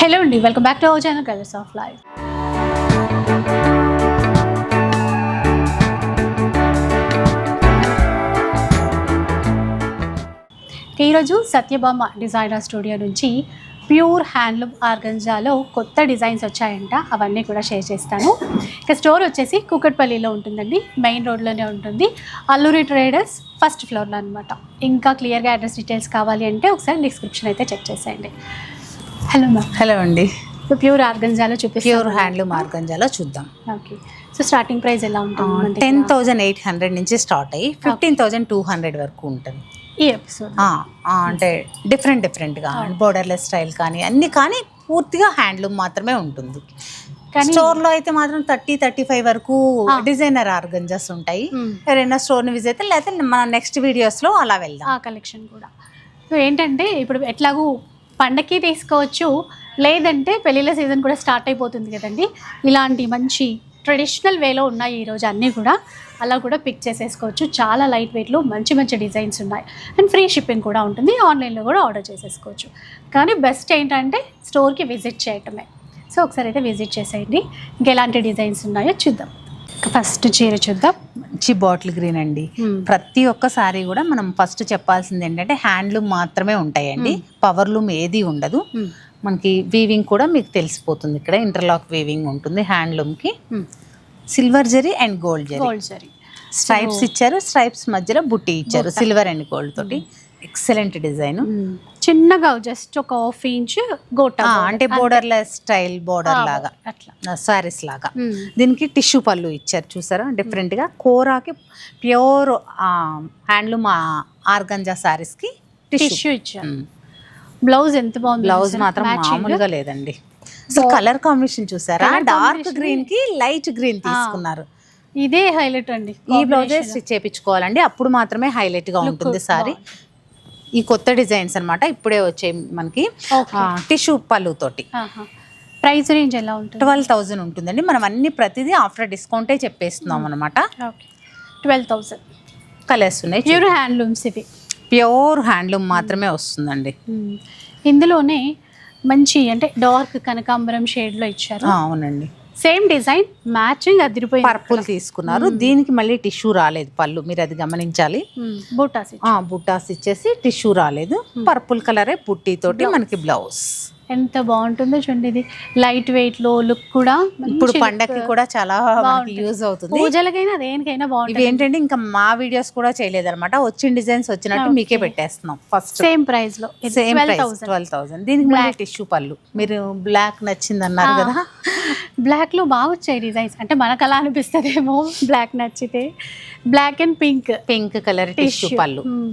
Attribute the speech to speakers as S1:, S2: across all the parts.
S1: Hello అండి welcome back to our channel colours of life ఈరోజు Satyabhama designer studio నుంచి pure handloom ఆర్గంజాలో కొత్త డిజైన్స్ వచ్చాయంట అవన్నీ కూడా షేర్ చేస్తాను. ఇక స్టోర్ వచ్చేసి కూకట్పల్లిలో ఉంటుందండి మెయిన్ రోడ్లోనే ఉంటుంది. అల్లూరి ట్రేడర్స్ ఫస్ట్ ఫ్లోర్లో అనమాట ఇంకా క్లియర్గా అడ్రస్ డీటెయిల్స్ కావాలి అంటే ఒకసారి డిస్క్రిప్షన్ అయితే చెక్ చేసేయండి. హలో మ్యామ్
S2: హలో అండి.
S1: ప్యూర్ ఆర్గంజాలో చూపిస్తాను
S2: ప్యూర్ హ్యాండ్లూమ్ ఆర్గంజాలో చూద్దాం.
S1: ఓకే సో స్టార్టింగ్ ప్రైస్ ఎలా ఉంటుంది?
S2: టెన్ థౌజండ్ ఎయిట్ హండ్రెడ్ నుంచి స్టార్ట్ అయ్యి ఫిఫ్టీన్ థౌజండ్ టూ హండ్రెడ్ వరకు ఉంటుంది.
S1: ఈ ఎపిసోడ్
S2: అంటే డిఫరెంట్ డిఫరెంట్గా బోర్డర్లెస్ స్టైల్ కానీ అన్ని కానీ పూర్తిగా హ్యాండ్లూమ్ మాత్రమే ఉంటుంది.
S1: కానీ
S2: స్టోర్లో అయితే మాత్రం థర్టీ థర్టీ ఫైవ్ వరకు డిజైనర్ ఆర్గంజాస్ ఉంటాయి.
S1: మ్మ్.
S2: ఎవరైనా స్టోర్ని విజిట్ అయితే లేకపోతే మన నెక్స్ట్ వీడియోస్లో అలా వెళ్దాం.
S1: ఆ కలెక్షన్ కూడా. సో ఏంటంటే ఇప్పుడు ఎట్లాగూ పండక్కి తీసుకోవచ్చు. లేదంటే పెళ్ళిళ్ళ సీజన్ కూడా స్టార్ట్ అయిపోతుంది కదండి. ఇలాంటి మంచి ట్రెడిషనల్ వేలో ఉన్నాయి ఈరోజు అన్నీ కూడా. అలా కూడా పిక్ చేసేసుకోవచ్చు. చాలా లైట్ వెయిట్లో మంచి మంచి డిజైన్స్ ఉన్నాయి. అండ్ ఫ్రీ షిప్పింగ్ కూడా ఉంటుంది. ఆన్లైన్లో కూడా ఆర్డర్ చేసేసుకోవచ్చు. కానీ బెస్ట్ ఏంటంటే స్టోర్కి విజిట్ చేయటమే. సో ఒకసారి అయితే విజిట్ చేసేయండి. ఇంకెలాంటి డిజైన్స్ ఉన్నాయో చూద్దాం. ఫస్ట్ చీర చూద్దాం.
S2: మంచి బాటిల్ గ్రీన్ అండి. ప్రతి ఒక్క సారీ కూడా మనం ఫస్ట్ చెప్పాల్సింది ఏంటంటే హ్యాండ్లూమ్ మాత్రమే ఉంటాయండి. పవర్ లూమ్ ఏది ఉండదు. మనకి వీవింగ్ కూడా మీకు తెలిసిపోతుంది ఇక్కడ. ఇంటర్లాక్ వీవింగ్ ఉంటుంది హ్యాండ్లూమ్కి.
S1: మ్మ్.
S2: Silver zari and gold zari.
S1: Gold zari
S2: stripes ఇచ్చారు స్ట్రైప్స్ మధ్యలో బుట్టి ఇచ్చారు సిల్వర్ అండ్ గోల్డ్ తోటి. Excellent design.
S1: చిన్నగా జస్ట్ ఒక హాఫ్ ఇంచ్ గోట
S2: అంటే బోర్డర్లెస్ స్టైల్ బోర్డర్ లాగా.
S1: అట్లా.
S2: సారీస్ లాగా. దీనికి టిష్యూ పళ్ళు ఇచ్చారు చూసారా? డిఫరెంట్గా కోరాకి ప్యూర్ హ్యాండ్లూమ్ ఆర్గంజా సారీస్కి టిష్యూ
S1: ఇచ్చారు. బ్లౌజ్ ఎంత బాగుంది
S2: బ్లౌజ్? మాత్రం. మామూలుగా లేదండి. సో కలర్ కాంబినేషన్ చూసారా? డార్క్ గ్రీన్కి లైట్ గ్రీన్ తీసుకున్నారు.
S1: ఇదే హైలైట్ అండి.
S2: ఈ బ్లౌజే స్టిచ్ చేపించుకోవాలండి అప్పుడు మాత్రమే హైలైట్గా ఉంటుంది సారీ ఈ కొత్త డిజైన్స్ అన్నమాట ఇప్పుడే వచ్చే మనకి. టిష్యూ పళ్ళు తోటి
S1: ప్రైస్ రేంజ్ ఎలా ఉంటుంది?
S2: ట్వెల్వ్ థౌజండ్ ఉంటుందండి. మనం అన్ని ప్రతిదీ ఆఫ్టర్ డిస్కౌంటే చెప్పేస్తున్నాం అనమాట
S1: ఓకే. Twelve thousand.
S2: కలర్స్ ఉన్నాయి.
S1: ప్యూర్ హ్యాండ్లూమ్స్ ఇవి.
S2: ప్యూర్ హ్యాండ్లూమ్ మాత్రమే వస్తుందండి.
S1: మ్మ్. ఇందులోనే మంచి అంటే డార్క్ కనకాంబరం షేడ్లో ఇచ్చారు
S2: అవునండి.
S1: సేమ్ డిజైన్ మ్యాచింగ్ అదిరిపోయింది
S2: పర్పుల్ తీసుకున్నారు. దీనికి మళ్ళీ టిష్యూ రాలేదు పళ్ళు. మీరు అది గమనించాలి.
S1: బూటాస్
S2: ఆ బుట్టాస్ ఇచ్చేసి టిష్యూ రాలేదు. పర్పుల్ కలరే పుట్టి తోటి మనకి బ్లౌజ్.
S1: ఎంత బాగుంటుందో చూడండి ఇది. లైట్ వెయిట్లో లుక్ కూడా
S2: ఇప్పుడు. పండక్కి కూడా చాలా. యూజ్ అవుతుంది.
S1: పూజలకైనా దేనికైనా బాగుంటుంది.
S2: ఏంటంటే ఇంకా మా వీడియోస్ కూడా చేయలేదన్నమాట. వచ్చిన డిజైన్స్ వచ్చినట్టు మీకే పెట్టేస్తున్నాం ఫస్ట్.
S1: సేమ్ ప్రైస్లో.
S2: Same price
S1: thousand.
S2: Twelve thousand. దీనికి టిష్యూ పళ్ళు. మీరు బ్లాక్ నచ్చింది అన్నారు కదా.
S1: బ్లాక్లో బాగా వచ్చాయి డిజైన్స్ అంటే మనకు అలా అనిపిస్తుందేమో. బ్లాక్ నచ్చితే. Black and pink
S2: pink colour tissue పళ్ళు.
S1: Hmm.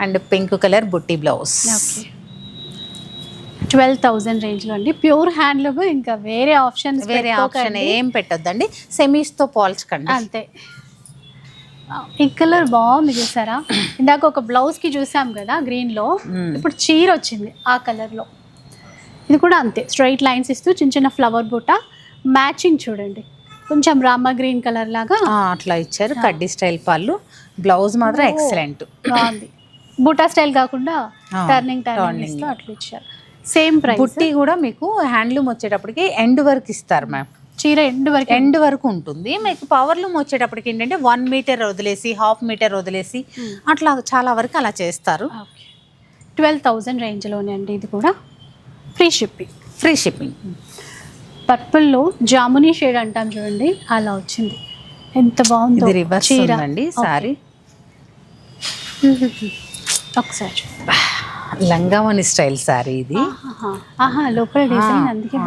S2: అండ్ పింక్ కలర్ బుట్టి బ్లౌజ్
S1: ఓకే ట్వెల్వ్ థౌజండ్ రేంజ్లో అండి. ప్యూర్ హ్యాండ్లూమ్ ఇంకా వేరే ఆప్షన్స్
S2: వేరే ఆప్షన్ ఏం పెట్టొద్దండి. సెమీస్తో పోల్చకండి.
S1: అంతే. ఈ కలర్ బాగుంది చూసారా? ఇందాక ఒక బ్లౌజ్కి చూసాం కదా గ్రీన్లో.
S2: మ్మ్.
S1: ఇప్పుడు చీర వచ్చింది ఆ కలర్లో. ఇది కూడా అంతే. స్ట్రైట్ లైన్స్ ఇస్తూ చిన్న చిన్న ఫ్లవర్ బుట్ట. మ్యాచింగ్ చూడండి. కొంచెం రామ గ్రీన్ కలర్ లాగా
S2: అట్లా ఇచ్చారు. కడ్డీ స్టైల్ పళ్ళు. బ్లౌజ్ మాత్రం ఎక్సలెంట్
S1: బాగుంది. బూటా స్టైల్ కాకుండా టర్నింగ్ టర్నింగ్ అట్లా ఇచ్చారు. సేమ్ ప్రైస్
S2: బుట్టి కూడా మీకు హ్యాండ్లూమ్ వచ్చేటప్పటికి ఎండ్ వరకు ఇస్తారు మ్యామ్
S1: చీర ఎండ్ వరకు
S2: ఎండ్ వరకు ఉంటుంది. మీకు పవర్ లూమ్ వచ్చేటప్పటికి ఏంటంటే వన్ మీటర్ వదిలేసి హాఫ్ మీటర్ వదిలేసి అట్లా చాలా వరకు అలా చేస్తారు.
S1: ట్వెల్వ్ థౌజండ్ రేంజ్లోనే అండి ఇది కూడా. ఫ్రీ షిప్పింగ్
S2: ఫ్రీ షిప్పింగ్
S1: పర్పుల్లో జామునీ షేడ్ అంటాం చూడండి. అలా వచ్చింది. ఎంత బాగుందో.
S2: రివర్స్ ఉందండి సారీ.
S1: ఒకసారి.
S2: లంగావని స్టైల్ సారీ ఇది.
S1: ఆహా, లోపల డిజైన్ అందుకే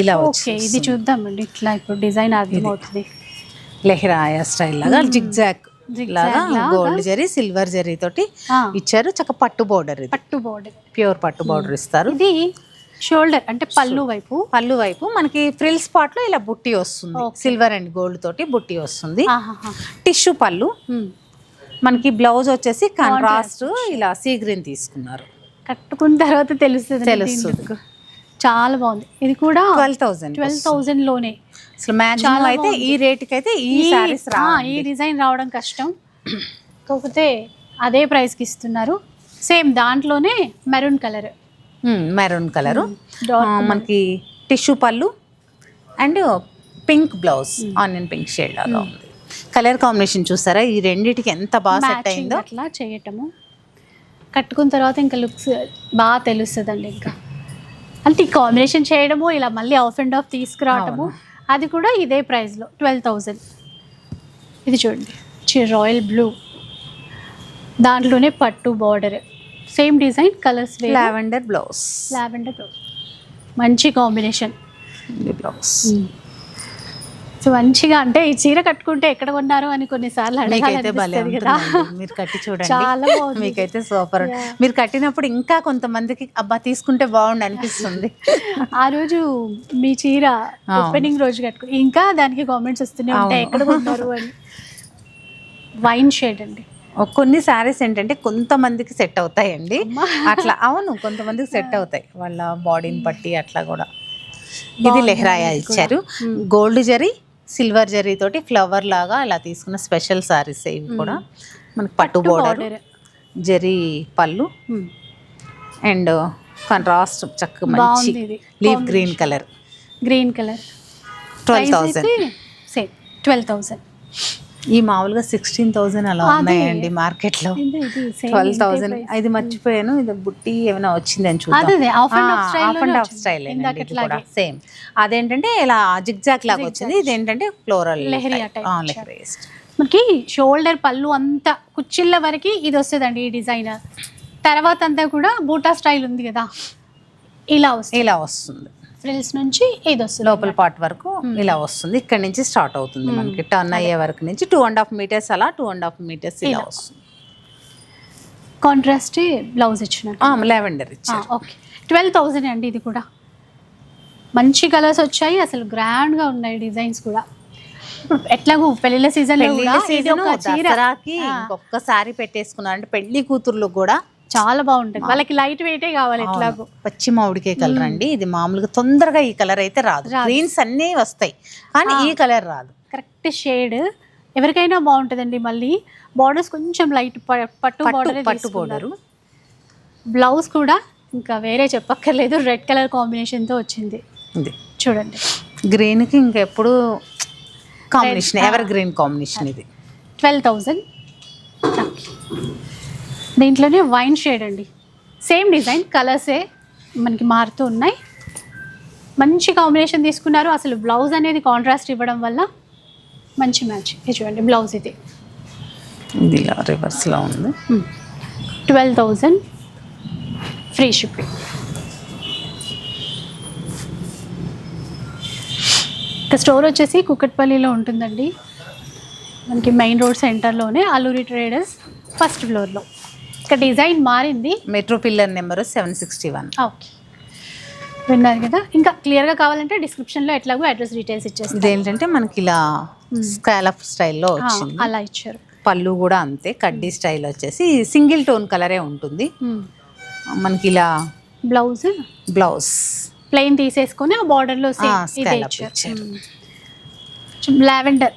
S2: ఇలా
S1: ఓకే ఇది చూద్దామండి. ఇట్లా ఇప్పుడు డిజైన్ అర్థమవుతుంది.
S2: లెహరాయా స్టైల్ లాగా
S1: Zigzag
S2: లాగా. గోల్డ్ జరీ సిల్వర్ జరీ తోటి ఇచ్చారు. చక్క పట్టు బోర్డర్
S1: పట్టు బోర్డర్
S2: ప్యూర్ పట్టు బోర్డర్ ఇస్తారు.
S1: ఇది షోల్డర్ అంటే పళ్ళు వైపు.
S2: పళ్ళు వైపు మనకి ఫ్రిల్ స్పాట్లో ఇలా బుట్టి వస్తుంది. సిల్వర్ అండ్ గోల్డ్ తోటి బుట్టి వస్తుంది. టిష్యూ పళ్ళు.
S1: ఉమ్.
S2: మనకి బ్లౌజ్ వచ్చేసి కాంట్రాస్ట్ ఇలా సీ గ్రీన్ తీసుకున్నారు.
S1: కట్టుకున్న తర్వాత తెలుస్తుంది
S2: తెలుస్తుంది.
S1: చాలా బాగుంది. ఇది కూడా
S2: ట్వెల్వ్ థౌసండ్
S1: ట్వెల్వ్ థౌజండ్లోనే.
S2: అసలు మ్యాక్సిమం
S1: చాలా
S2: అయితే ఈ రేట్కి అయితే ఈ సారీస్
S1: ఈ డిజైన్ రావడం కష్టం. కాకపోతే అదే ప్రైస్కి ఇస్తున్నారు. సేమ్ దాంట్లోనే మెరూన్ కలర్
S2: మెరూన్ కలరు మనకి టిష్యూ పళ్ళు and pink blouse onion pink shade లాగా ఉంది. కలర్ కాంబినేషన్ చూసారా? ఈ రెండిటికి ఎంత బాగా సెట్ అయిందో?
S1: అట్లా చేయటము. కట్టుకున్న తర్వాత ఇంకా లుక్స్ బాగా తెలుస్తుందండి ఇంకా. అంటే ఈ కాంబినేషన్ చేయడము ఇలా మళ్ళీ ఆఫ్ అండ్ ఆఫ్ తీసుకురావటము అది కూడా ఇదే ప్రైస్లో ట్వెల్వ్ థౌజండ్ ఇది చూడండి. చి రాయల్ బ్లూ దాంట్లోనే పట్టు border same design colours
S2: lavender blouse
S1: lavender మంచి కాంబినేషన్
S2: బ్లౌజ్
S1: సో మంచిగా అంటే ఈ చీర కట్టుకుంటే ఎక్కడ కొన్నారు అని కొన్నిసార్లు
S2: ఉంటుందండి. మీరు కట్టి చూడండి.
S1: చాలా బాగుంది.
S2: మీకైతే సూపర్. మీరు కట్టినప్పుడు ఇంకా కొంతమందికి అబ్బా తీసుకుంటే బాగుండు అనిపిస్తుంది.
S1: ఆ రోజు మీ చీర. ఓపెనింగ్ రోజు కట్టుకుని ఇంకా దానికి కామెంట్స్ వస్తూనే ఉంటాయి. ఎక్కడ కొన్నారు అని. వైన్ షేడ్ అండి.
S2: కొన్ని శారీస్ ఏంటంటే కొంతమందికి సెట్ అవుతాయండి. అట్లా అవును కొంతమందికి సెట్ అవుతాయి. వాళ్ళ బాడీని బట్టి అట్లా కూడా. ఇది లెహరాయా. ఇచ్చారు. గోల్డ్ జరీ సిల్వర్ జరీ తోటి ఫ్లవర్ లాగా ఇలా తీసుకున్న స్పెషల్ సారీస్ ఇవి కూడా. మనకి పట్టు బోర్డర్. జరీ పళ్ళు. అండ్ కాంట్రాస్ట్ చక్క మంచి. Leaf green colour
S1: green colour
S2: twelve thousand
S1: same twelve thousand
S2: ఈ మామూలుగా సిక్స్టీన్ థౌసండ్ అలా. ఉన్నాయండి
S1: ఇది same
S2: ట్వెల్వ్ థౌసండ్. ఇది మర్చిపోయాను ఇది బుట్టి ఏమైనా వచ్చిందని
S1: style
S2: ఆఫ్ అండ్
S1: వచ్చింది.
S2: స్టైల్. సేమ్ అదేంటంటే ఇలా జిగ్జాక్ లాగా వచ్చింది. ఫ్లోరల్
S1: type ఇచ్చారు.
S2: లెహరియా
S1: మనకి షోల్డర్ పళ్ళు అంతా కుచ్చిళ్ళ వరకు ఇది వస్తుందండి ఈ డిజైన్ తర్వాత అంతా కూడా బూటా స్టైల్ ఉంది కదా. ఇలా వస్తుంది.
S2: ఇలా వస్తుంది.
S1: ఫ్రిల్స్ నుంచి ఇది వస్తుంది
S2: లోపల పార్ట్ వరకు ఇలా వస్తుంది. ఇక్కడ నుంచి స్టార్ట్ అవుతుంది మనకి. టర్న్ అయ్యే వరకు నుంచి టూ అండ్ హాఫ్ మీటర్స్ అలా టూ అండ్ హాఫ్ మీటర్స్ ఇలా. వస్తుంది.
S1: కాంట్రాస్ట్ బ్లౌజ్ ఇచ్చినట్టు.
S2: లెవెండర్ ఇచ్చారు.
S1: ఓకే ట్వెల్వ్ థౌజండ్ అండి ఇది కూడా? మంచి కలర్స్ వచ్చాయి అసలు గ్రాండ్గా ఉన్నాయి డిజైన్స్ కూడా. ఎట్లాగో పెళ్ళిళ్ళ సీజన్
S2: సీజన్ దసరాకి ఇంకొకసారి పెట్టేసుకున్నారు అంటే పెళ్ళి కూతుర్లు కూడా
S1: చాలా బాగుంటుంది. వాళ్ళకి లైట్ వెయిటే కావాలి ఎట్లాగో.
S2: పచ్చి మామిడికాయ కలర్ అండి. ఇది మామూలుగా తొందరగా ఈ కలర్ అయితే రాదు. గ్రీన్స్ అన్నీ వస్తాయి. కానీ ఈ కలర్ రాదు.
S1: కరెక్ట్ షేడ్ ఎవరికైనా బాగుంటుందండి మళ్ళీ. బార్డర్స్ కొంచెం లైట్ పట్టు బార్డర్
S2: పట్టు బోర్డరు
S1: బ్లౌజ్ కూడా ఇంకా వేరే చెప్పక్కర్లేదు. రెడ్ కలర్ కాంబినేషన్తో వచ్చింది.
S2: ఇది
S1: చూడండి.
S2: గ్రీన్కి ఇంకెప్పుడు కాంబినేషన్ ఎవర్ గ్రీన్ కాంబినేషన్ ఇది.
S1: ట్వెల్వ్ థౌజండ్ దీంట్లోనే వైన్ షేడ్ అండి. సేమ్ డిజైన్ కలర్సే మనకి మారుతూ ఉన్నాయి. మంచి కాంబినేషన్ తీసుకున్నారు. అసలు బ్లౌజ్ అనేది కాంట్రాస్ట్ ఇవ్వడం వల్ల మంచి మ్యాచ్. ఇది చూడండి బ్లౌజ్ ఇది.
S2: ఇది ఇలా రివర్స్లో ఉంది.
S1: Twelve thousand free shipping. ఇక స్టోర్ వచ్చేసి కుక్కట్పల్లిలో ఉంటుందండి. మనకి మెయిన్ రోడ్ సెంటర్లోనే అల్లూరి ట్రేడర్స్ ఫస్ట్ ఫ్లోర్లో. ఇక డిజైన్ మారింది.
S2: Metro pillar number seven sixty one.
S1: Okay. విన్నారు కదా? ఇంకా క్లియర్గా కావాలంటే డిస్క్రిప్షన్లో ఎట్లాగో అడ్రస్ డీటెయిల్స్ ఇచ్చేస్తాను
S2: ఇదేంటంటే మనకి ఇలా స్కాలప్ స్టైల్లో వచ్చింది.
S1: అలా ఇచ్చారు.
S2: పళ్ళు కూడా అంతే కడ్డీ స్టైల్ వచ్చేసి సింగిల్ టోన్ కలరే ఉంటుంది. మనకి ఇలా
S1: బ్లౌజ్
S2: బ్లౌజ్.
S1: ప్లెయిన్ తీసేసుకొని ఆ బార్డర్లో. లావెండర్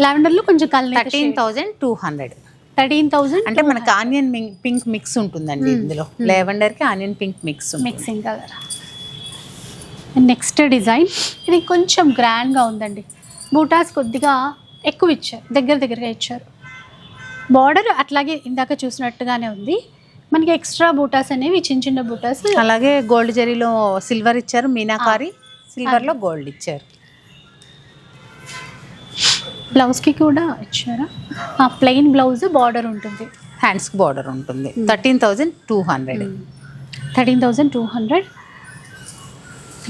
S1: లావెండర్లో కొంచెం colour
S2: thirteen thousand two hundred.
S1: Thirteen thousand
S2: అంటే మనకి ఆనియన్ పింక్ మిక్స్ ఉంటుందండి ఇందులో. లెవెండర్కి onion pink mix
S1: mixing colour. Next design. ఇది కొంచెం గ్రాండ్గా ఉందండి. బూటాస్ కొద్దిగా ఎక్కువ ఇచ్చారు. దగ్గర దగ్గరగా ఇచ్చారు. బార్డర్ అట్లాగే ఇందాక చూసినట్టుగానే ఉంది. మనకి ఎక్స్ట్రా బూటాస్ అనేవి చిన్న చిన్న బూటాస్
S2: అలాగే గోల్డ్ జరీలో సిల్వర్ ఇచ్చారు. మీనాకారి సిల్వర్లో గోల్డ్ ఇచ్చారు.
S1: బ్లౌజ్కి కూడా ఇచ్చారా? ప్లెయిన్ బ్లౌజ్ బార్డర్ ఉంటుంది.
S2: హ్యాండ్స్కి బార్డర్ ఉంటుంది. Thirteen thousand two hundred.
S1: Thirteen thousand two hundred.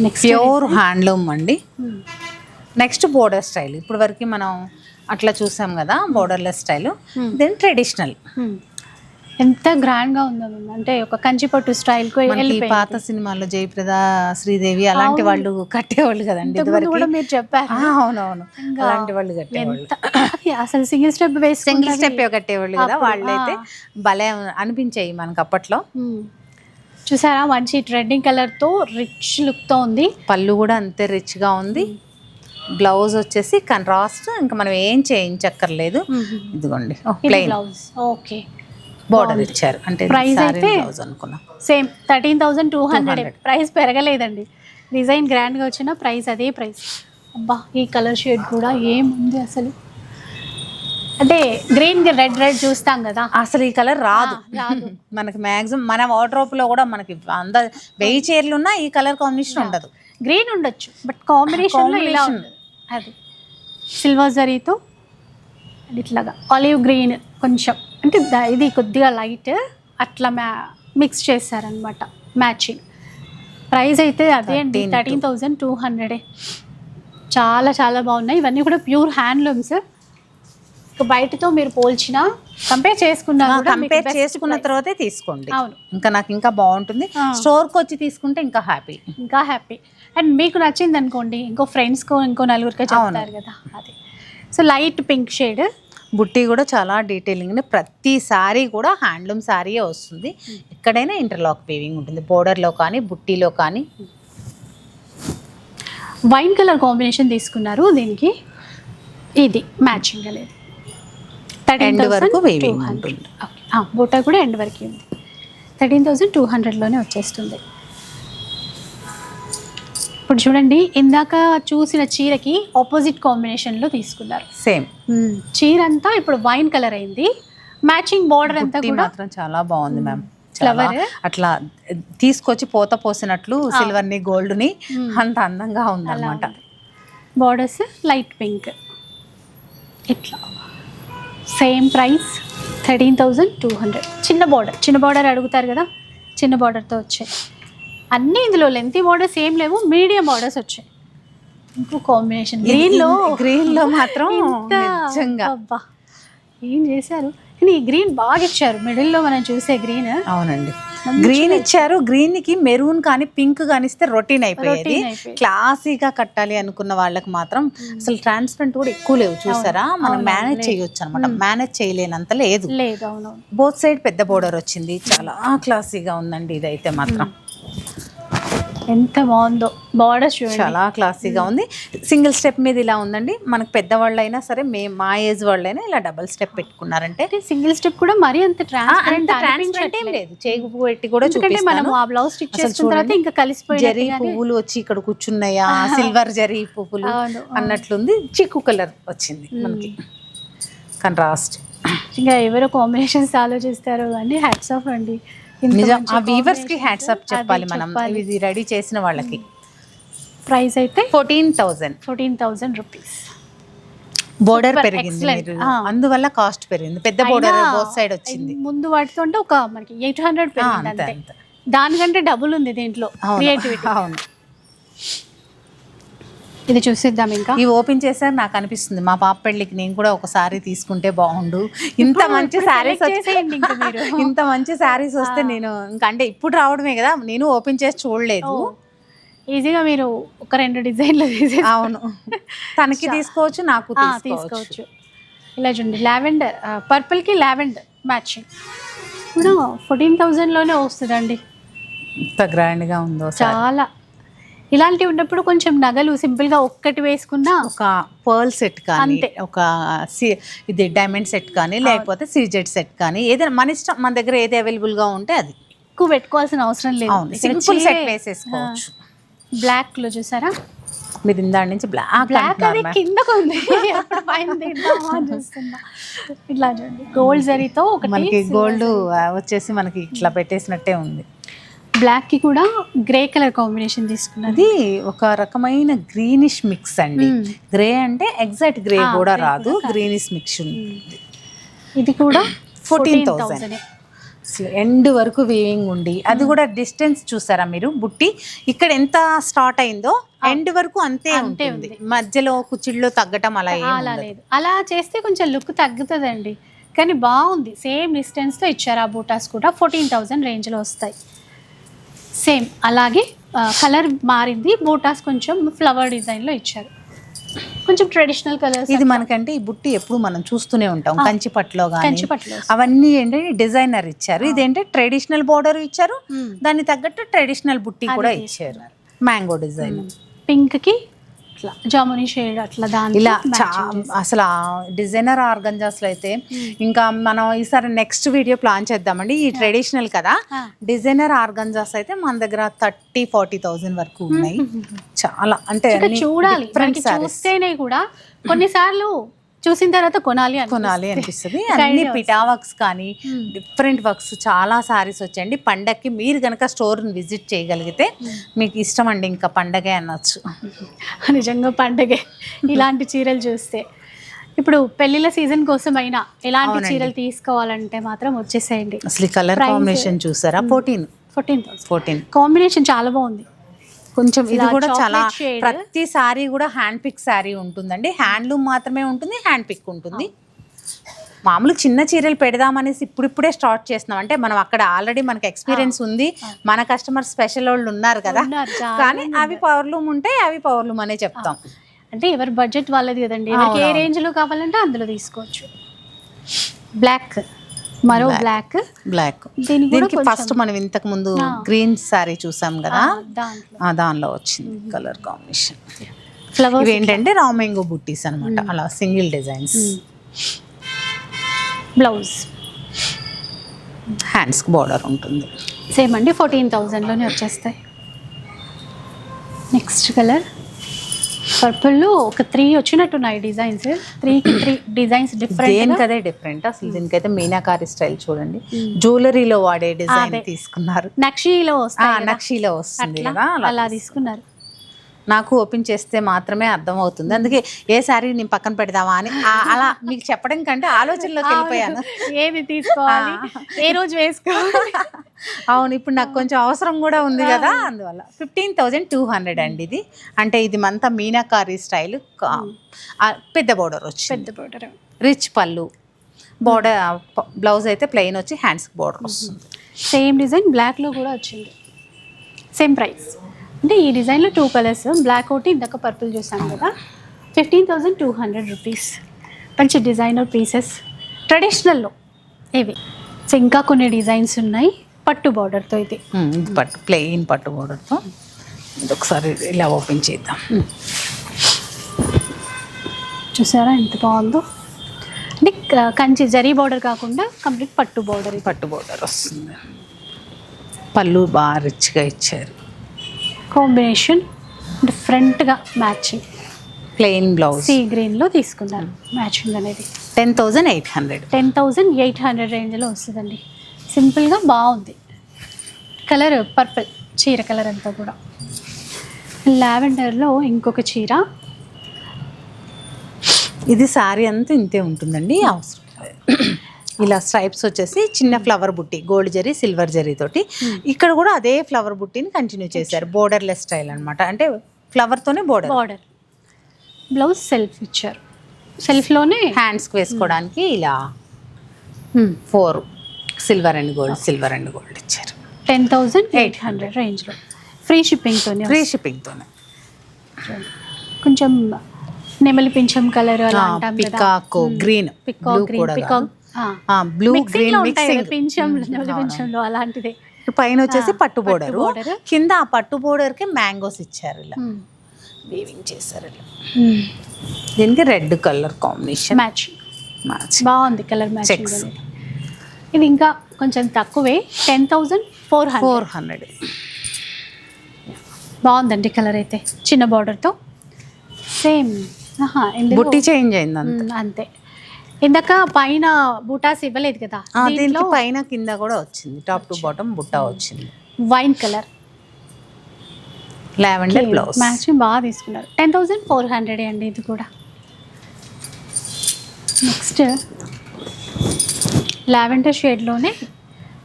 S1: Next
S2: pure handloom అండి. Next border style. ఇప్పుడు వరకు మనం అట్లా చూసాం కదా బోర్డర్లెస్ స్టైల్. Then traditional.
S1: ఎంత గ్రాండ్గా ఉందో మ్యామ్. అంటే ఒక కంచిపట్టు
S2: మనకి
S1: వెళ్ళిపోయింది.
S2: పాత సినిమాల్లో జయప్రద శ్రీదేవి అలాంటి
S1: అవును.
S2: వాళ్ళు కట్టేవాళ్ళు కదండి
S1: కూడా మీరు చెప్పారు.
S2: ఆ, అవునవును.
S1: ఇంకా
S2: అలాంటి వాళ్ళు కట్టేవాళ్ళు.
S1: ఎంత అసలు సింగిల్ స్టెప్ వేసి
S2: సింగిల్ స్టెప్ కట్టేవాళ్ళు కదా
S1: అప్పుడు,
S2: వాళ్ళైతే భలే అనిపించాయి మనకి అప్పట్లో.
S1: చూసారా మంచి ట్రెండింగ్ కలర్తో రిచ్ లుక్తో ఉంది.
S2: పళ్ళు కూడా అంతే రిచ్గా ఉంది. బ్లౌజ్ వచ్చేసి కంట్రాస్ట్ ఇంకా మనం ఏం చేయించక్కర్లేదు. ఇదిగోండి.
S1: ఇది
S2: ప్లెయిన్
S1: బ్లౌజ్ ఓకే.
S2: బోర్డర్ ఇచ్చారు. అంటే
S1: Price అయితే? Same thirteen thousand two hundred price పెరగలేదండి. Design గ్రాండ్గా వచ్చిన ప్రైస్ అదే ప్రైస్ అబ్బా ఈ కలర్ షేడ్ కూడా ఏముంది అసలు? అంటే గ్రీన్ రెడ్ రెడ్ చూస్తాం కదా.
S2: అసలు ఈ కలర్ రాదు. మనకి మాక్సిమం మన వార్డ్రోప్లో కూడా మనకి అంద వెయ్యి చీరలు ఉన్నా ఈ కలర్ కాంబినేషన్ ఉండదు.
S1: గ్రీన్ ఉండొచ్చు బట్ కాంబినేషన్లో ఇలా అది. సిల్వర్ జరీతో ఇట్లాగా ఆలివ్ గ్రీన్ కొంచెం అంటే ఇది కొద్దిగా లైట్ అట్లా మ్యా మిక్స్ చేశారనమాట మ్యాచింగ్. ప్రైస్ అయితే అదే అండి
S2: 13
S1: థర్టీన్ థౌజండ్ టూ హండ్రెడే. చాలా చాలా బాగున్నాయి. ఇవన్నీ కూడా ప్యూర్ హ్యాండ్లూమ్స్ ఇక బయటతో మీరు పోల్చినా కంపేర్ చేసుకున్నా
S2: కంపేర్ చేసుకున్న. తర్వాతే తీసుకోండి.
S1: అవును.
S2: ఇంకా నాకు ఇంకా బాగుంటుంది.
S1: ఆ.
S2: స్టోర్కి వచ్చి తీసుకుంటే ఇంకా హ్యాపీ.
S1: ఇంకా హ్యాపీ. అండ్ మీకు నచ్చింది అనుకోండి ఇంకో ఫ్రెండ్స్కో ఇంకో నలుగురికో చెప్తారు కదా అది. So light pink shade.
S2: బుట్టి కూడా చాలా డీటెయిలింగ్ ప్రతి సారీ కూడా హ్యాండ్లూమ్ సారీయే వస్తుంది. ఎక్కడైనా ఇంటర్లాక్ వీవింగ్ ఉంటుంది. Border లో కానీ బుట్టీలో కానీ.
S1: వైన్ కలర్ కాంబినేషన్ తీసుకున్నారు దీనికి. ఇది మ్యాచింగ్ అనేది
S2: End వరకు ఉంటుంది.
S1: బూటా కూడా ఎండ్ వరకు ఉంది. థర్టీన్ థౌసండ్ టూ హండ్రెడ్లోనే వచ్చేస్తుంది. ఇప్పుడు చూడండి ఇందాక చూసిన చీరకి ఆపోజిట్ కాంబినేషన్లో తీసుకున్నారు.
S2: సేమ్
S1: చీర అంతా ఇప్పుడు వైన్ కలర్ అయింది. మ్యాచింగ్ బార్డర్ అంతా కూడా
S2: మాత్రం చాలా బాగుంది మ్యామ్
S1: Flower?
S2: అట్లా తీసుకొచ్చి పోత పోసినట్లు సిల్వర్ని
S1: గోల్డ్ని.
S2: అంత అందంగా ఉందన్నమాట.
S1: బార్డర్స్ లైట్ పింక్ ఇట్లా. Same price thirteen thousand two hundred చిన్న బార్డర్ చిన్న బార్డర్ అడుగుతారు కదా? చిన్న బార్డర్తో వచ్చాయి అన్నీ ఇందులో లెంతీ బార్డర్స్ ఏం లేవు మీడియం బార్డర్స్ వచ్చాయి. ఇంకో కాంబినేషన్ గ్రీన్లో
S2: గ్రీన్లో మాత్రం నిజంగా.
S1: అబ్బా ఏం చేశారు? కానీ ఈ గ్రీన్ బాగా ఇచ్చారు. మిడిల్లో మనం చూసే గ్రీన్
S2: అవునండి. గ్రీన్ ఇచ్చారు. గ్రీన్కి మెరూన్ కానీ పింక్ కానీ ఇస్తే రొటీన్ అయిపోయేది. క్లాసీగా కట్టాలి అనుకున్న వాళ్ళకి మాత్రం అసలు ట్రాన్స్పరెంట్ కూడా ఎక్కువ లేవు. చూసారా? మనం మేనేజ్. చేయొచ్చు అనమాట మేనేజ్ చేయలేనంత లేదు. బోత్ సైడ్ పెద్ద బోర్డర్ వచ్చింది. చాలా క్లాసీగా ఉందండి ఇదైతే మాత్రం.
S1: ఎంత బాగుందో. బార్డర్స్ చూడండి?
S2: చాలా క్లాసీగా ఉంది. సింగిల్ స్టెప్ మీద ఇలా ఉందండి. మనకు పెద్దవాళ్ళు అయినా సరే మే మా ఏజ్ వాళ్ళైనా ఇలా డబల్ స్టెప్ పెట్టుకున్నారంటే
S1: సింగిల్ స్టెప్ కూడా మరీ అంత ట్రాన్స్పరెంట్
S2: ఏం లేదు. చేగు పెట్టి కూడా
S1: మనం ఆ బ్లౌజ్ స్టిచ్ తర్వాత. ఇంకా
S2: జరీ
S1: కలిసిపోయి
S2: పువ్వులు వచ్చి ఇక్కడ కూర్చున్నాయా? సిల్వర్ జరీ పువ్వులు. అన్నట్లుంది. చిక్కు కలర్ వచ్చింది మనకి. కంట్రాస్ట్.
S1: ఇంకా ఎవరో కాంబినేషన్స్ ఆలోచిస్తారు కానీ హ్యాట్స్ ఆఫ్ అండి.
S2: నిజం. ఆ
S1: వీవర్స్కి.
S2: హ్యాట్స్ అప్ చెప్పాలి మనం. ఇది రెడీ చేసిన వాళ్ళకి.
S1: ప్రైస్ అయితే
S2: fourteen thousand
S1: fourteen thousand rupees
S2: border పెరిగింది. అందువల్ల కాస్ట్ పెరిగింది. పెద్ద బోర్డర్ బోత్ సైడ్ వచ్చింది.
S1: ముందు వాటితో ఒక మనకి ఎయిట్ హండ్రెడ్ పెరిగింది దానికంటే డబుల్ ఉంది దీంట్లో క్రియేటివిటీ
S2: అవును.
S1: ఇది చూసిద్దాం ఇంకా?
S2: ఇవి ఓపెన్ చేశారు నాకు అనిపిస్తుంది. మా పాప పెళ్ళికి నేను కూడా ఒకసారి తీసుకుంటే బాగుండు. ఇంత మంచి శారీస్
S1: ఇంకా మీరు.
S2: ఇంత మంచి శారీస్ వస్తే నేను ఇంకా అంటే ఇప్పుడు రావడమే కదా నేను ఓపెన్ చేసి చూడలేదు.
S1: ఈజీగా మీరు ఒక రెండు డిజైన్లు తీసేసి
S2: అవును. తనకి తీసుకోవచ్చు నాకు తీసుకోవచ్చు.
S1: ఇలా చూడండి లావెండర్ పర్పుల్కి లావెండర్ మ్యాచింగ్. కూడా ఫోర్టీన్ థౌజండ్లోనే వస్తుందండి.
S2: ఎంత గ్రాండ్గా ఉందో సారీ.
S1: చాలా. ఇలాంటివి ఉన్నప్పుడు కొంచెం నగలు సింపుల్గా ఒక్కటి వేసుకున్నా
S2: ఒక పర్ల్ సెట్ కానీ
S1: అంతే.
S2: ఒక సి- ఇది డైమండ్ సెట్ కానీ లేకపోతే సీజెడ్ సెట్ కానీ ఏదైనా మన ఇష్టం మన దగ్గర ఏది అవైలబుల్గా ఉంటే అది.
S1: ఎక్కువ పెట్టుకోవాల్సిన అవసరం లేదు.
S2: అవును సింపుల్ సెట్ వేసేసుకోవచ్చు.
S1: బ్లాక్లో చూసారా?
S2: మీరు ఇందాడి నుంచి బ్లాక్
S1: బ్లాక్ అది కిందకు ఉంది. అప్పుడు పైన తీద్దామా అని చూస్తున్నా. ఇట్లా చూడండి. గోల్డ్ జరీతో
S2: మనకి గోల్డ్ వచ్చేసి మనకి ఇట్లా పెట్టేసినట్టే ఉంది.
S1: బ్లాక్కి కూడా గ్రే కలర్ కాంబినేషన్ తీసుకున్నది
S2: ఒక రకమైన గ్రీనిష్ మిక్స్ అండి. గ్రే అంటే ఎగ్జాక్ట్ గ్రే
S1: ఆ,
S2: కూడా రాదు. గ్రీనిష్ మిక్స్ ఉంది
S1: ఇది కూడా
S2: ఫోర్టీన్
S1: 14,000
S2: థౌసండ్ ఎండ్ వరకు వీవింగ్ ఉండి అది కూడా డిస్టెన్స్ చూసారా మీరు బుట్టి? ఇక్కడ ఎంత స్టార్ట్ అయిందో ఎండ్ వరకు అంతే ఉంటుంది. మధ్యలో కుచ్చిళ్ళు తగ్గటం అలా
S1: అలా. లేదు. అలా చేస్తే కొంచెం లుక్ తగ్గుతుందండి. కానీ బాగుంది. సేమ్ డిస్టెన్స్తో ఇచ్చారు ఆ బూటాస్ కూడా. ఫోర్టీన్ థౌజండ్ రేంజ్లో వస్తాయి. సేమ్. అలాగే కలర్ మారింది. బూటాస్ కొంచెం ఫ్లవర్ డిజైన్లో ఇచ్చారు. కొంచెం ట్రెడిషనల్ కలర్స్
S2: ఇది మనకంటే ఈ బుట్టి ఎప్పుడు మనం చూస్తూనే ఉంటాం. కంచి పట్టులో కానీ
S1: కంచి పట్టులో
S2: అవన్నీ ఏంటంటే డిజైనర్ ఇచ్చారు. ఇదేంటే ట్రెడిషనల్ బోర్డర్ ఇచ్చారు. దానికి తగ్గట్టు ట్రెడిషనల్ బుట్టి కూడా. ఇచ్చారు. Mango design.
S1: పింక్కి ఇట్లా జామునీ షేడ్ అట్లా దాని
S2: ఇలా చా అసలు డిజైనర్ ఆర్గంజాస్లో అయితే ఇంకా మనం ఈసారి నెక్స్ట్ వీడియో ప్లాన్ చేద్దామండి. ఈ ట్రెడిషనల్ కదా
S1: ఆ.
S2: డిజైనర్ ఆర్గంజాస్ అయితే మన దగ్గర థర్టీ ఫార్టీ థౌసండ్ వరకు ఉన్నాయి. చాలా అంటే
S1: చూడాలి. చూస్తేనే కూడా కొన్నిసార్లు చూసిన తర్వాత కొనాలి
S2: కొనాలి అనిపిస్తుంది. అన్ని పిటా వర్క్స్ కానీ డిఫరెంట్ వర్క్స్ చాలా సారీస్ వచ్చాయండి. పండక్కి మీరు కనుక స్టోర్ని విజిట్ చేయగలిగితే మీకు ఇష్టం అండి ఇంకా పండగే అనొచ్చు.
S1: నిజంగా పండగే. ఇలాంటి చీరలు చూస్తే. ఇప్పుడు పెళ్ళిళ్ళ సీజన్ కోసం అయినా ఎలాంటి. చీరలు తీసుకోవాలంటే మాత్రం వచ్చేసేయండి.
S2: అసలు కలర్ కాంబినేషన్ చూసారా? ఫోర్టీన్
S1: ఫోర్టీన్
S2: ఫోర్టీన్
S1: కాంబినేషన్ చాలా బాగుంది.
S2: కొంచెం ఇది కూడా చాలా. ప్రతి సారీ కూడా హ్యాండ్ పిక్ సారీ ఉంటుందండి. హ్యాండ్లూమ్ మాత్రమే ఉంటుంది హ్యాండ్ పిక్ ఉంటుంది. మామూలు చిన్న చీరలు పెడదామనేసి ఇప్పుడిప్పుడే స్టార్ట్ చేస్తున్నాం. అంటే మనం అక్కడ ఆల్రెడీ మనకి ఎక్స్పీరియన్స్ ఉంది. మన కస్టమర్ స్పెషల్ వాళ్ళు ఉన్నారు కదా. కానీ అవి పవర్ లూమ్ ఉంటాయి అవి పవర్ లూమ్ అనే చెప్తాం.
S1: అంటే ఎవరి బడ్జెట్ వాళ్ళది కదండి. ఏ
S2: అవునవును.
S1: రేంజ్లో కావాలంటే అందులో తీసుకోవచ్చు. బ్లాక్ మరో బ్లాక్
S2: బ్లాక్
S1: దీనికి
S2: ఫస్ట్ మనం ఇంతకు ముందు. గ్రీన్ సారీ చూసాం కదా? దానిలో వచ్చింది కలర్ కాంబినేషన్
S1: ఫ్లవర్స్
S2: ఇవి ఏంటంటే రామెంగో బుట్టీస్ అన్నమాట. అలా single designs
S1: blouse
S2: hands border ఉంటుంది.
S1: సేమ్ అండి ఫోర్టీన్ థౌజండ్లోనే వచ్చేస్తాయి. నెక్స్ట్ కలర్ పర్పుల్లో ఒక త్రీ వచ్చినట్టున్నాయి డిజైన్స్ త్రీకి త్రీ డిజైన్స్ డిఫరెంట్
S2: దేనికదే డిఫరెంట్ అసలు దీనికైతే మీనాకారి స్టైల్ చూడండి. జ్యువెలరీలో వాడే డిజైన్. తీసుకున్నారు.
S1: నక్షీలో.
S2: నక్షీలో వస్తుంది కదా? అలా
S1: తీసుకున్నారు.
S2: నాకు ఓపెన్ చేస్తే మాత్రమే అర్థం అవుతుంది అందుకే ఏ సారీ నేను పక్కన పెడదామా అని అలా మీకు చెప్పడం కంటే ఆలోచనలోకి వెళ్ళిపోయాను.
S1: ఏది తీసుకోవాలి? ఏ రోజు వేసుకోవాలి?
S2: అవును ఇప్పుడు నాకు కొంచెం అవసరం కూడా ఉంది కదా అందువల్ల. ఫిఫ్టీన్ థౌజండ్ టూ హండ్రెడ్ అండి ఇది. అంటే ఇది మంతా మీనాకారి స్టైల్. పెద్ద బోర్డర్ వచ్చింది.
S1: పెద్ద బోర్డర్
S2: రిచ్ పళ్ళు. బోర్డర్ బ్లౌజ్ అయితే ప్లెయిన్ వచ్చి హ్యాండ్స్ బోర్డర్ వస్తుంది.
S1: సేమ్ డిజైన్ బ్లాక్లో కూడా వచ్చింది. Same price. అంటే ఈ డిజైన్లో టూ కలర్స్ బ్లాక్ ఒకటి ఇందాక పర్పుల్ చూసాం కదా. Fifteen thousand two hundred rupees. మంచి డిజైనర్ పీసెస్ ట్రెడిషనల్లో ఇవి. సో ఇంకా కొన్ని డిజైన్స్ ఉన్నాయి. పట్టు బార్డర్తో ఇది.
S2: పట్టు ప్లెయిన్ పట్టు బోర్డర్తో ఒకసారి ఇలా ఓపెన్ చేద్దాం.
S1: చూసారా ఎంత బాగుందో? అంటే కంచి జరీ బార్డర్ కాకుండా కంప్లీట్ పట్టు బార్డర్
S2: పట్టు బోర్డర్ వస్తుంది. పళ్ళు బాగా రిచ్గా ఇచ్చారు.
S1: కాంబినేషన్ డిఫరెంట్గా మ్యాచింగ్.
S2: ప్లెయిన్ బ్లౌజ్
S1: సీ గ్రీన్లో తీసుకున్నారు మ్యాచింగ్ అనేది.
S2: Ten thousand eight hundred
S1: ten thousand eight hundred రేంజ్లో వస్తుందండి. సింపుల్గా బాగుంది. కలర్ పర్పుల్ చీర కలర్ అంతా కూడా. లావెండర్లో ఇంకొక చీర.
S2: ఇది సారీ అంతా ఇంతే ఉంటుందండి. అవసరం లేదు. ఇలా స్ట్రైప్స్ వచ్చేసి చిన్న ఫ్లవర్ బుట్టి గోల్డ్ జరీ సిల్వర్ జరీ తోటి. ఇక్కడ కూడా అదే ఫ్లవర్ బుట్టిని కంటిన్యూ చేశారు. బోర్డర్లెస్ స్టైల్ అన్నమాట. అంటే ఫ్లవర్ తోనే బోర్డర్
S1: బార్డర్ బ్లౌజ్ సెల్ఫ్ ఇచ్చారు. సెల్ఫ్లోనే
S2: హ్యాండ్స్కి వేసుకోవడానికి ఇలా four silver and gold silver and gold ఇచ్చారు.
S1: టెన్ థౌజండ్ ఎయిట్ హండ్రెడ్ రేంజ్లో ఫ్రీ షిప్పింగ్తోనే
S2: ఫ్రీ షిప్పింగ్ తోనే
S1: కొంచెం నెమలి పింఛం colour
S2: peacock green
S1: peacock green peacock
S2: blue green mixing
S1: పింఛంలో అలాంటిదే.
S2: పైన వచ్చేసి పట్టు బోర్డర్. కింద ఆ పట్టు బోర్డర్కి మ్యాంగోస్ ఇచ్చారు ఇలా.
S1: Hmm.
S2: వీవింగ్ చేశారు ఇలా. దీనికి red colour combination
S1: matching
S2: match
S1: బాగుంది కలర్ మ్యాచింగ్. అనేది. ఇది ఇంకా కొంచెం తక్కువే ten thousand four hundred
S2: four hundred
S1: బాగుందండి కలర్ అయితే చిన్న బార్డర్తో సేమ్
S2: బుట్టి చేంజ్ అయింది అంత.
S1: అంతే. ఇందాక పైన బూటాస్ ఇవ్వలేదు కదా. దీంట్లో
S2: పైన కింద కూడా వచ్చింది. టాప్ టు బాటమ్ బుట్ట వచ్చింది.
S1: Wine colour.
S2: Lavender blouse.
S1: Matching బాగా తీసుకున్నారు. టెన్ థౌజండ్ ఫోర్ హండ్రెడ్ అండి ఇది కూడా. నెక్స్ట్ లావెండర్ షేడ్లోనే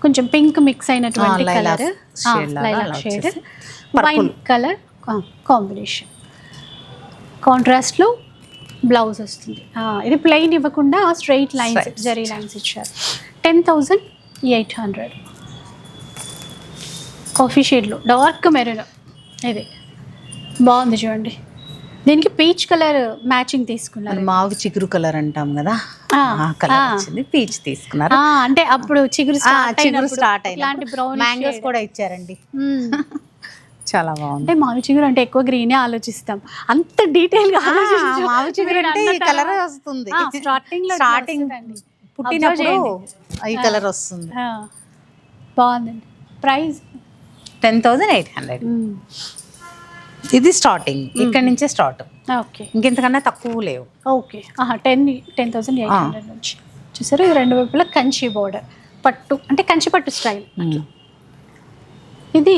S1: కొంచెం పింక్ మిక్స్ అయినటువంటి colour lilac shade wine. Colour combination కాంట్రాస్ట్లో బ్లౌజ్ వస్తుంది. ఇది ప్లెయిన్ ఇవ్వకుండా స్ట్రైట్ లైన్స్ జరీ లైన్స్ ఇచ్చారు. Ten thousand eight hundred coffee షేడ్లో డార్క్ మెరూన్ ఇది. బాగుంది చూడండి. దీనికి పీచ్ కలర్ మ్యాచింగ్ తీసుకున్నారు.
S2: మావి చిగురు కలర్ అంటాం కదా? కలర్. వచ్చింది పీచ్ తీసుకున్నారు.
S1: అంటే అప్పుడు చిగురు
S2: చిగురు స్టార్ట్
S1: బ్రౌన్
S2: మ్యాంగోస్ కూడా ఇచ్చారండి. చాలా బాగుంది.
S1: మామిడి చిగురు అంటే ఎక్కువ గ్రీనే ఆలోచిస్తాం. అంత డీటెయిల్గా.
S2: మామిడి చిగురు అంటే ఈ కలర్ వస్తుంది.
S1: starting లో
S2: స్టార్టింగ్. పుట్టినప్పుడు ఈ కలర్ వస్తుంది.
S1: బాగుందండి. Price
S2: ten thousand eight hundred ఇది స్టార్టింగ్ ఇక్కడ నుంచే స్టార్ట్
S1: ఓకే
S2: ఇంకెంతకన్నా తక్కువ లేవు.
S1: Okay ten ten thousand eight hundred నుంచి. చూసారు ఈ రెండు వైపులా కంచి బోర్డర్ పట్టు అంటే కంచి పట్టు స్టైల్ ఇది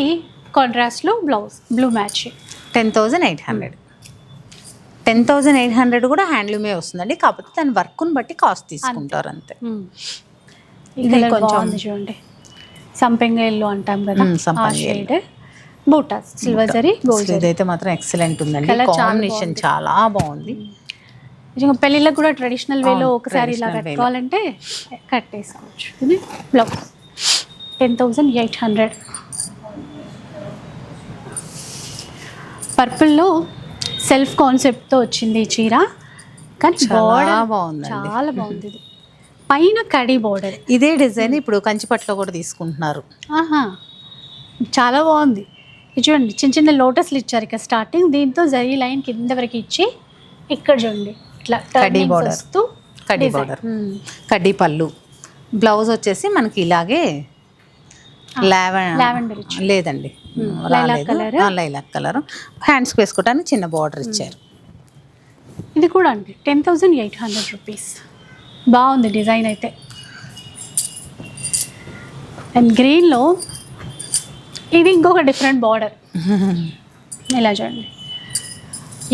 S1: కాంట్రాస్ట్లో blouse blue match.
S2: Ten thousand eight hundred. Ten thousand eight hundred కూడా హ్యాండ్లూమే వస్తుందండి. కాకపోతే దాని వర్క్ని బట్టి కాస్ట్ తీసుకుంటారు అంతే. కొంచెం-
S1: చూడండి. సంపెంగ ఎల్లో అంటాం కదా
S2: సంపెంగ
S1: బూటాస్ సిల్వర్ జరీ గోల్డ్
S2: ఇదైతే మాత్రం ఎక్సలెంట్ ఉందండి. కాంబినేషన్ చాలా బాగుంది.
S1: నిజంగా పెళ్ళిళ్ళకి కూడా ట్రెడిషనల్ వేలో ఒకసారి ఇలా. కట్టుకోవాలంటే కట్టేసుకోవచ్చు. ఇది blouse. Ten thousand eight hundred. పర్పుల్లో self కాన్సెప్ట్తో వచ్చింది ఈ చీర కానీ
S2: చాలా
S1: బార్డర్
S2: బాగుందండి.
S1: చాలా బాగుంది ఇది పైన కడి బోర్డర్
S2: ఇదే డిజైన్ ఇప్పుడు కంచిపట్లో కూడా తీసుకుంటున్నారు
S1: ఆహా చాలా బాగుంది చూడండి చిన్న చిన్న లోటస్లు ఇచ్చారు ఇక స్టార్టింగ్ దీంతో జరీ లైన్ కింద వరకు ఇచ్చి ఇక్కడ చూడండి ఇట్లా. వస్తూ
S2: కడ్డీ
S1: design.
S2: border.
S1: మ్మ్.
S2: కడ్డీ పళ్ళు బ్లౌజ్ వచ్చేసి మనకి ఇలాగే లావెండర్. లేదండి. Lilac colour. హ్యాండ్స్కి వేసుకోవడానికి చిన్న బార్డర్ ఇచ్చారు.
S1: ఇది కూడా అండి ten thousand eight hundred rupees బాగుంది డిజైన్ అయితే. అండ్ గ్రీన్లో ఇది ఇంకొక డిఫరెంట్ బార్డర్ ఇలా చూడండి.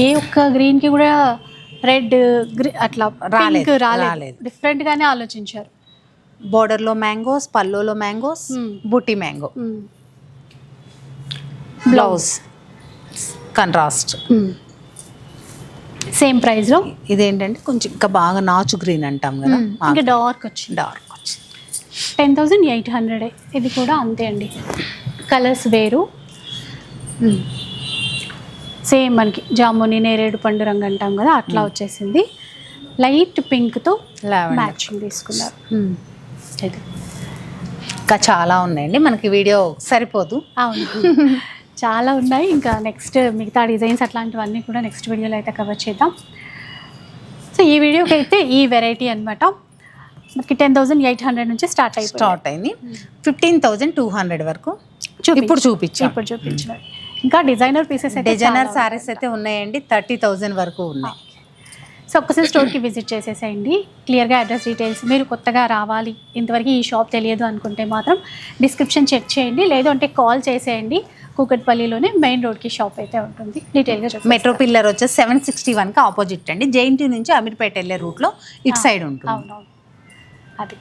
S1: ఏ ఒక్క గ్రీన్కి కూడా రెడ్ గ్రీ అట్లా
S2: రాలేదు.
S1: రాలేదు. డిఫరెంట్గానే ఆలోచించారు.
S2: బోర్డర్లో మ్యాంగోస్ పల్లోలో మ్యాంగోస్
S1: Hmm.
S2: బుట్టి మ్యాంగో. Blouse contrast.
S1: సేమ్ ప్రైస్లో
S2: ఇదేంటంటే కొంచెం ఇంకా బాగా నాచు గ్రీన్ అంటాం కదా.
S1: ఇంకా డార్క్ వచ్చింది.
S2: డార్క్ వచ్చింది.
S1: టెన్ థౌజండ్ ఎయిట్ హండ్రెడ్ ఇది కూడా అంతే అండి. కలర్స్ వేరు. సేమ్ మనకి జాముని నేరేడు పండు రంగు అంటాం కదా అట్లా వచ్చేసింది. లైట్ పింక్తో మ్యాచింగ్ తీసుకున్నారు. ఇది
S2: ఇంకా చాలా ఉన్నాయండి. మనకి వీడియో సరిపోదు.
S1: అవును. చాలా ఉన్నాయి. ఇంకా నెక్స్ట్ మిగతా డిజైన్స్ అట్లాంటివన్నీ కూడా నెక్స్ట్ వీడియోలో అయితే కవర్ చేద్దాం. సో ఈ వీడియోకి అయితే ఈ వెరైటీ అనమాట మనకి టెన్ థౌజండ్ ఎయిట్ హండ్రెడ్ నుంచి స్టార్ట్ అయిపోయింది.
S2: స్టార్ట్ అయింది. ఫిఫ్టీన్ థౌజండ్ టూ హండ్రెడ్ వరకు. ఇప్పుడు చూపించాం.
S1: ఇప్పుడు చూపించినవి ఇంకా డిజైనర్ పీసెస్ అయితే
S2: డిజైనర్ సారీస్ అయితే ఉన్నాయండి. థర్టీ థౌజండ్ వరకు ఉన్నాయి.
S1: సో ఒక్కసారి స్టోర్కి విజిట్ చేసేసేయండి. క్లియర్గా అడ్రస్ డీటెయిల్స్ మీరు కొత్తగా రావాలి. ఇంతవరకు ఈ షాప్ తెలియదు అనుకుంటే మాత్రం డిస్క్రిప్షన్ చెక్ చేయండి. లేదు అంటే కాల్ చేసేయండి. కూకట్పల్లిలోనే మెయిన్ రోడ్కి షాప్ అయితే ఉంటుంది. డీటెయిల్గా
S2: మెట్రో పిల్లర్ వచ్చేసి సెవెన్ సిక్స్టీ వన్కి ఆపోజిట్ అండి. జేఎన్టీ నుంచి అమీర్పేట వెళ్ళే రూట్లో ఇటు సైడ్ ఉంటుంది.
S1: అవునవును. అది.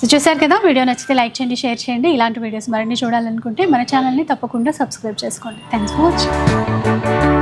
S1: సో చూసారు కదా వీడియో నచ్చితే లైక్ చేయండి షేర్ చేయండి. ఇలాంటి వీడియోస్ మరిన్ని చూడాలనుకుంటే మన ఛానల్ని తప్పకుండా సబ్స్క్రైబ్ చేసుకోండి. Thanks for watching.